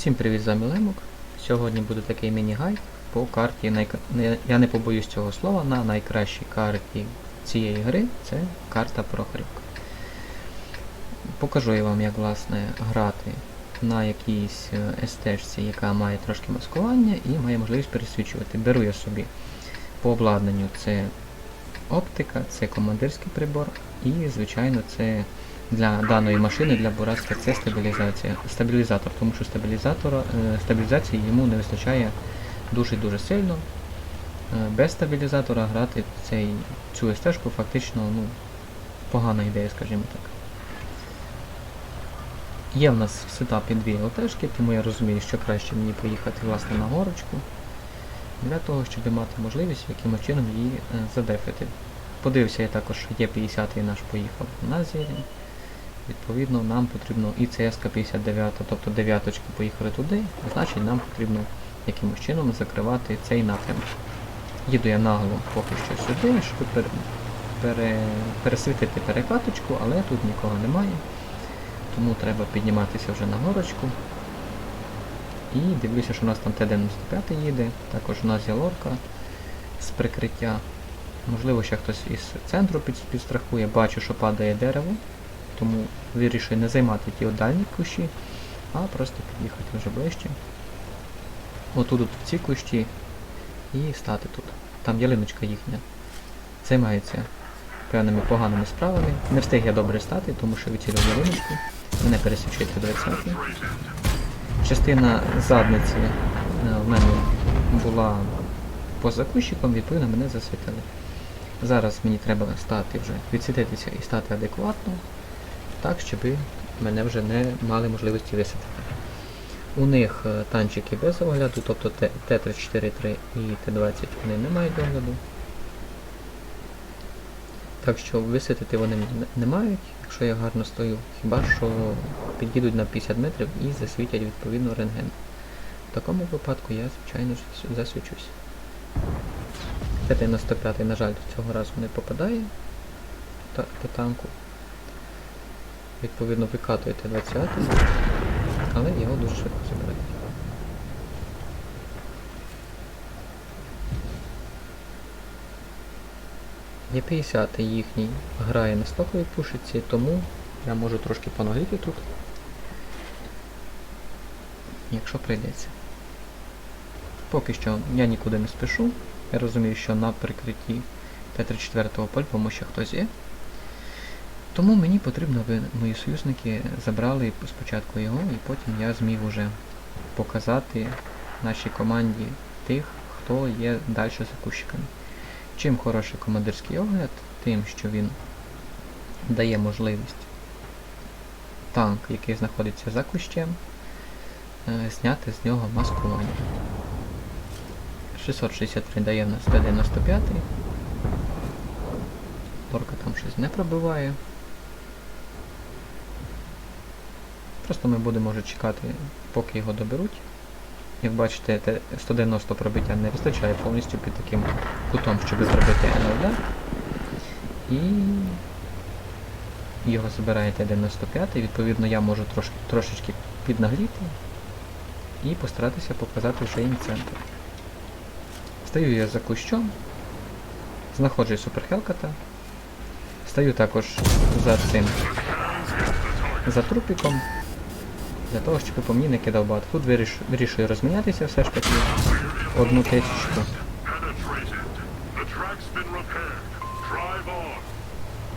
Всім привіт, з вами Лемок. Сьогодні буде такий міні-гайд по карті. Я не побоюсь цього слова, на найкращій карті цієї гри це карта Прохорівка. Покажу я вам, як власне грати на якійсь е, стежці, яка має трошки маскування і має можливість пересвічувати. Беру я собі по обладнанню це оптика, це командирський прибор і, звичайно, це для даної машини, для Буратська, це стабілізація. Стабілізатор, тому що стабілізатора, е, стабілізації йому не вистачає дуже-дуже сильно. Е, Без стабілізатора грати цей, цю стежку фактично ну, погана ідея, скажімо так. Є в нас в сетапі дві ЛТшки, тому я розумію, що краще мені поїхати власне на горочку для того, щоб мати можливість якимось чином її е, задефити. Подивився я також, є 50-й наш поїхав на зірі. Відповідно, нам потрібно і ЦСК 59, тобто дев'яточки поїхали туди, значить нам потрібно якимось чином закривати цей напрямок. Їду я нагло поки що сюди, щоб пере, пере, пересвітити перекаточку, але тут нікого немає. Тому треба підніматися вже на горочку. І дивлюся, що у нас там Т-95 їде, також у нас є лорка з прикриття. Можливо, ще хтось із центру підстрахує, бачу, що падає дерево, тому вирішую не займати ті дальні кущі, а просто під'їхати вже ближче. Отут от в ці кущі і стати тут. Там ялиночка їхня. Займається певними поганими справами. Не встиг я добре стати, тому що відцілив ялиночку. Мене пересвічує 20 Частина задниці е, в мене була поза кущиком, відповідно мене засвітили. Зараз мені треба стати вже, відсвітитися і стати адекватно, так, щоб мене вже не мали можливості висвітити. У них е, танчики без огляду, тобто Т- Т-34-3 і Т-20 вони не мають огляду. Так що висвітити вони не мають, якщо я гарно стою, хіба що під'їдуть на 50 метрів і засвітять відповідно рентген. В такому випадку я, звичайно засвічусь. Т-95, на жаль, цього разу не попадає по танку. Відповідно, викатує Т-20, але його дуже швидко забирають. Є 50 їхній грає на стоковій пушиці, тому я можу трошки понагріти тут, якщо прийдеться. Поки що я нікуди не спішу. Я розумію, що на прикритті Т-34 по-любому ще хтось є. Тому мені потрібно, аби мої союзники забрали спочатку його, і потім я зміг уже показати нашій команді тих, хто є далі за кущиками. Чим хороший командирський огляд, тим, що він дає можливість танк, який знаходиться за кущем, е, зняти з нього маскування. 663 дає в нас Т-95. Лорка там щось не пробиває. Просто ми будемо вже чекати, поки його доберуть. Як бачите, Т- 190 пробиття не вистачає повністю під таким кутом, щоб зробити НЛД. І його забирає Т-95, відповідно я можу трошки, трошечки піднагріти і постаратися показати їм центр. Стою я за кущом, знаходжу суперхелката, стою також за цим, за трупіком, для того, щоб по мені не кидав бат. Тут виріш, вирішую розмінятися все ж таки одну тисячку,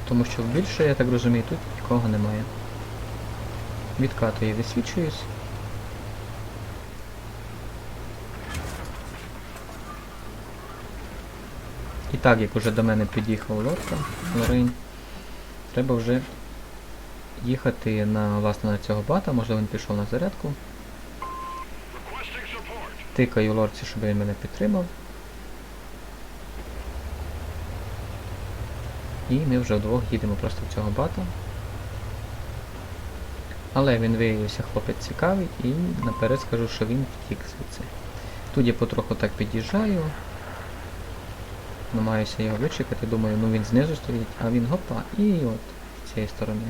тому що більше, я так розумію, тут нікого немає. Відкатую, висвічуюсь. І так, як уже до мене під'їхав лодка, Лорень, треба вже їхати на власне на цього бата, можливо він пішов на зарядку. Тикаю лорці, щоб він мене підтримав. І ми вже вдвох їдемо просто в цього бата. Але він виявився хлопець цікавий і наперед скажу, що він втік звідси. Тут я потроху так під'їжджаю. Намагаюся його вичекати, думаю, ну він знизу стоїть, а він гопа, і от з цієї сторони.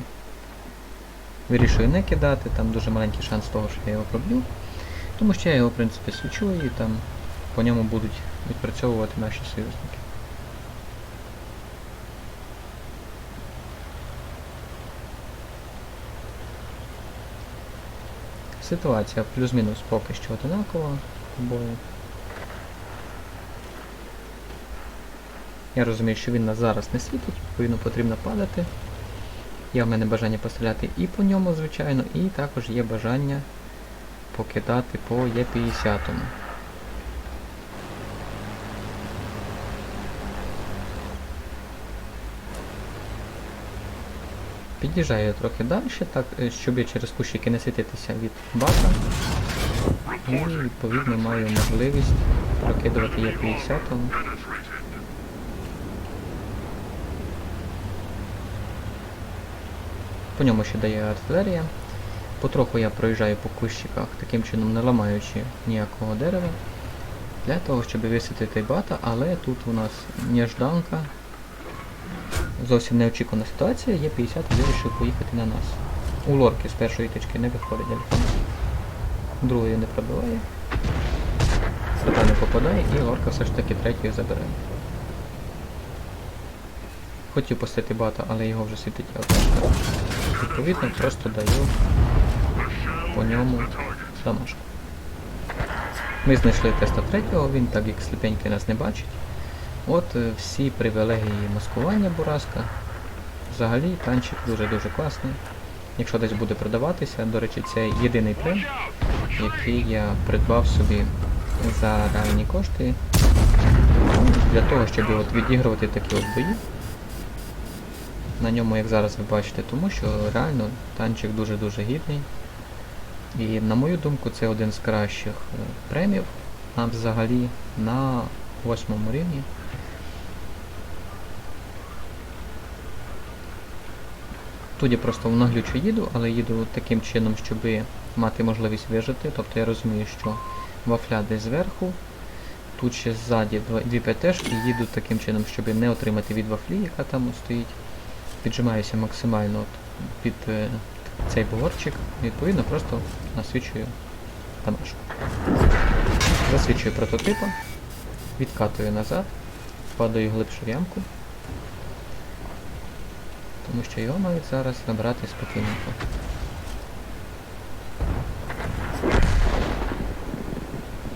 Вирішую не кидати, там дуже маленький шанс того, що я його проб'ю. Тому що я його, в принципі, свічу і там по ньому будуть відпрацьовувати наші союзники. Ситуація плюс-мінус поки що одинакова обоє. Я розумію, що він нас зараз не світить, відповідно потрібно падати. Є в мене бажання постріляти і по ньому, звичайно, і також є бажання покидати по Є50. Під'їжджаю трохи далі, так, е, щоб через кущики не світитися від бака. І відповідно маю можливість прокидувати Є50. По ньому ще дає артилерія. Потроху я проїжджаю по кущиках, таким чином не ламаючи ніякого дерева. Для того, щоб висвітити бата, але тут у нас нежданка. Зовсім неочікувана ситуація, є 50 вирішив поїхати на нас. У лорки з першої точки не виходить альфа. Другої не пробиває. Сата не попадає і лорка все ж таки третьою забирає. Хотів пустити бата, але його вже світить АПшка. Відповідно, просто даю по ньому дамашку. Ми знайшли теста третього, він так як сліпенький нас не бачить. От е, всі привілегії маскування Бураска. Взагалі танчик дуже-дуже класний. Якщо десь буде продаватися, до речі, це єдиний прем, який я придбав собі за реальні кошти. Для того, щоб от відігрувати такі от бої. На ньому, як зараз ви бачите, тому що реально танчик дуже-дуже гідний. І на мою думку, це один з кращих е, премів, а взагалі на восьмому рівні. Тут я просто в наглючу їду, але їду таким чином, щоб мати можливість вижити. Тобто я розумію, що вафля десь зверху, тут ще ззаді дві ПТшки, їду таким чином, щоб не отримати від вафлі, яка там стоїть. Піджимаюся максимально от під е, цей бугорчик, відповідно просто насвічую тамашку. Засвічую прототипа, відкатую назад, падаю глибше в ямку, тому що його мають зараз набрати спокійненько.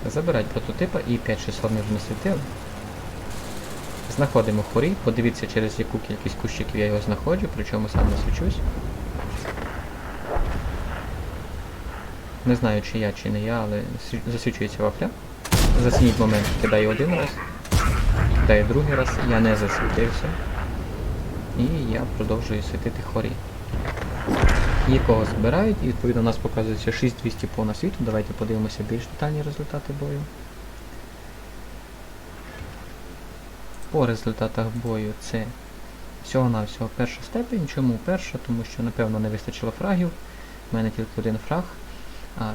Забирать прототипа і 5600 ми вже насвітили. Знаходимо хорі, подивіться через яку кількість кущиків я його знаходжу, причому сам насвічусь. Не знаю, чи я, чи не я, але засвічується вафля. Зацініть момент, кидаю один раз, кидаю другий раз, я не засвітився. І я продовжую світити хорі. Якого збирають, і відповідно у нас показується 6200 по світу. Давайте подивимося більш детальні результати бою. По результатах бою це всього-навсього перша степень. Чому перша? Тому що, напевно, не вистачило фрагів. У мене тільки один фраг.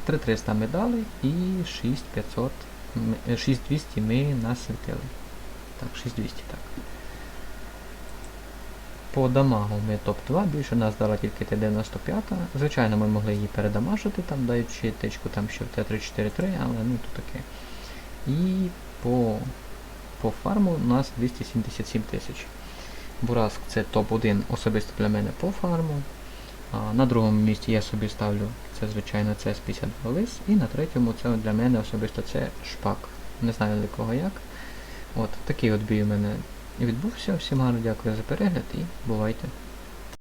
3300 ми дали і 6500, е, 6200 ми насвітили. Так, 6200, так. По дамагу ми топ-2, більше нас дала тільки Т-95. Звичайно, ми могли її передамажити, там даючи тичку там ще в Т-343, але ну то таке. І по, по фарму у нас 277 тисяч. Бураск це топ-1 особисто для мене по фарму. На другому місці я собі ставлю це, звичайно, це 52 лис. І на третьому це для мене особисто це шпак. Не знаю для кого як. От такий от бій у мене відбувся. Всім гарно дякую за перегляд і бувайте.